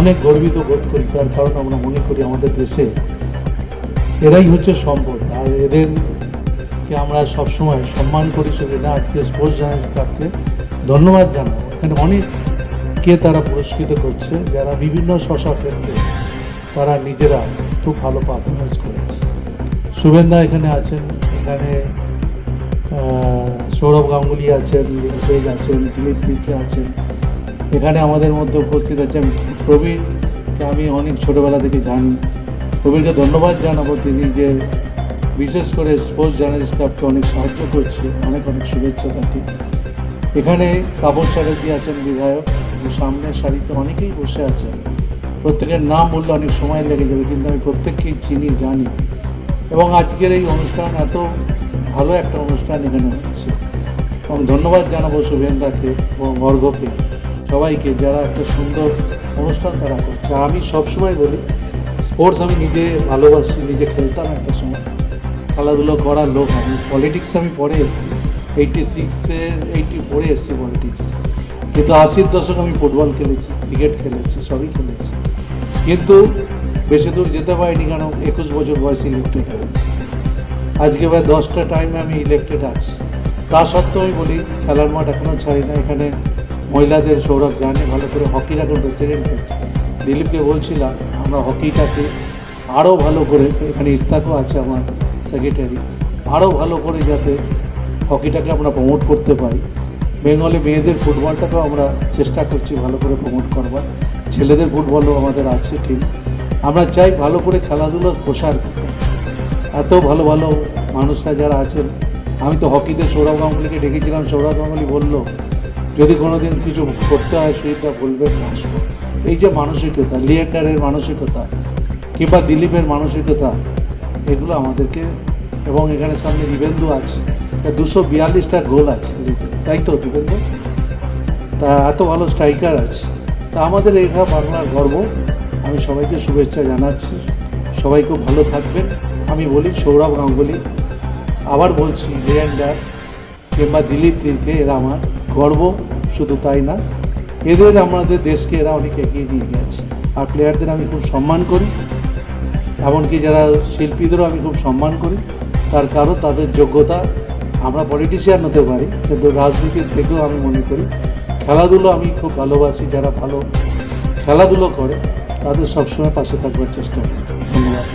অনেক গর্বিত বোধ করি, তার কারণ আমরা মনে করি আমাদের দেশে এরাই হচ্ছে সম্পদ। আর এদেরকে আমরা সবসময় সম্মান করি শুধু না আজকে স্পোর্টস জার্নালিস্ট ক্লাবকে ধন্যবাদ জানাব। এখানে অনেককে তারা পুরস্কৃত করছে, যারা বিভিন্ন শশা ক্ষেত্রে তারা নিজেরা খুব ভালো পারফরমেন্স করেছে। শুভেন্দা এখানে আছেন, এখানে সৌরভ গাঙ্গুলি আছেন আছেন, দিলীপ তির্কে আছেন। এখানে আমাদের মধ্যে উপস্থিত আছেন প্রবীণকে আমি অনেক ছোটোবেলা থেকে জানি। প্রবীণকে ধন্যবাদ জানাব তিনি যে বিশেষ করে স্পোর্টস জার্নালিস্ট ক্লাবকে অনেক সাহায্য করছে, অনেক অনেক শুভেচ্ছা তাকে। এখানে কাপড় চ্যাটার্জি আছেন বিধায়ক সামনের সারিতে অনেকেই বসে আছেন। প্রত্যেকের নাম বললে অনেক সময় লেগে যাবে, কিন্তু আমি প্রত্যেককেই চিনি, জানি। এবং আজকের এই অনুষ্ঠান এত ভালো একটা অনুষ্ঠান এখানে হচ্ছে। এবং ধন্যবাদ জানাব শুভেন্দ্রাকে এবং অর্ঘকে সবাইকে যারা একটা সুন্দর অনুষ্ঠান তারা করছে আমি সবসময় বলি স্পোর্টস আমি নিজে ভালোবাসি, নিজে খেলতাম একটা সময়। খেলাধুলো করার লোক আমি। পলিটিক্স আমি পরে এসেছি। এইটি সিক্সের এইটি ফোরে এসেছি পলিটিক্স কিন্তু আশির দশক আমি ফুটবল খেলেছি ক্রিকেট খেলেছি, সবই খেলেছি। কিন্তু বেশি দূর যেতে পারিনি কেন? একুশ বছর বয়সে ইলেক্টেড হয়েছে। আজকে প্রায় দশটা টাইমে আমি ইলেক্টেড আছি। তা সত্ত্বেও আমি বলি, খেলার মাঠ এখনও ছাড়ি না। এখানে মহিলাদের সৌরভ জানে, ভালো করে হকির এখন প্রেসিডেন্ট হয়েছে দিলীপকে বলছিলাম, আমরা হকিটাকে আরও ভালো করে এখানে ইস্তাকও আছে আমার সেক্রেটারি আরও ভালো করে যাতে হকিটাকে আমরা প্রমোট করতে পারি। বেঙ্গলে মেয়েদের ফুটবলটাকেও আমরা চেষ্টা করছি ভালো করে প্রমোট করবার। ছেলেদের ফুটবলও আমাদের আছে ঠিক। আমরা চাই ভালো করে খেলাধুলোর প্রসার এত ভালো ভালো মানুষরা যারা আছেন, আমি তো হকিতে সৌরভ গাঙ্গুলিকে ডেকেছিলাম, সৌরভ গাঙ্গুলি বলল যদি কোনো দিন কিছু করতে হয় সুইটটা বলবেন আসব এই যে মানসিকতা লিয়েন্ডারের মানসিকতা কিংবা দিলীপের মানসিকতা, এগুলো আমাদেরকে, এবং এখানে সামনে দিবেন্দু আছে দুশো বিয়াল্লিশটা গোল আছে তাই তো দিবেন্দু? তা এত ভালো স্ট্রাইকার আছে। তা আমাদের এখানে বাংলার গর্ব। আমি সবাইকে শুভেচ্ছা জানাচ্ছি। সবাই খুব ভালো থাকবেন। আমি বলি সৌরভ গাঙ্গুলি। আবার বলছি লিয়েন্ডার কিংবা দিলীপ তিনকে এরা আমার গর্ব, শুধু তাই না, এদের আমাদের দেশকে এরা অনেক এগিয়ে নিয়ে গেছে। আর প্লেয়ারদের আমি খুব সম্মান করি, এমনকি যারা শিল্পীদেরও আমি খুব সম্মান করি, তার কারণ তাদের যোগ্যতা আমরা পলিটিশিয়ান হতে পারি, কিন্তু রাজনীতির থেকেও আমি মনে করি, খেলাধুলো আমি খুব ভালোবাসি, যারা ভালো খেলাধুলো করে, তাদের সবসময় পাশে থাকবার চেষ্টা করি। ধন্যবাদ।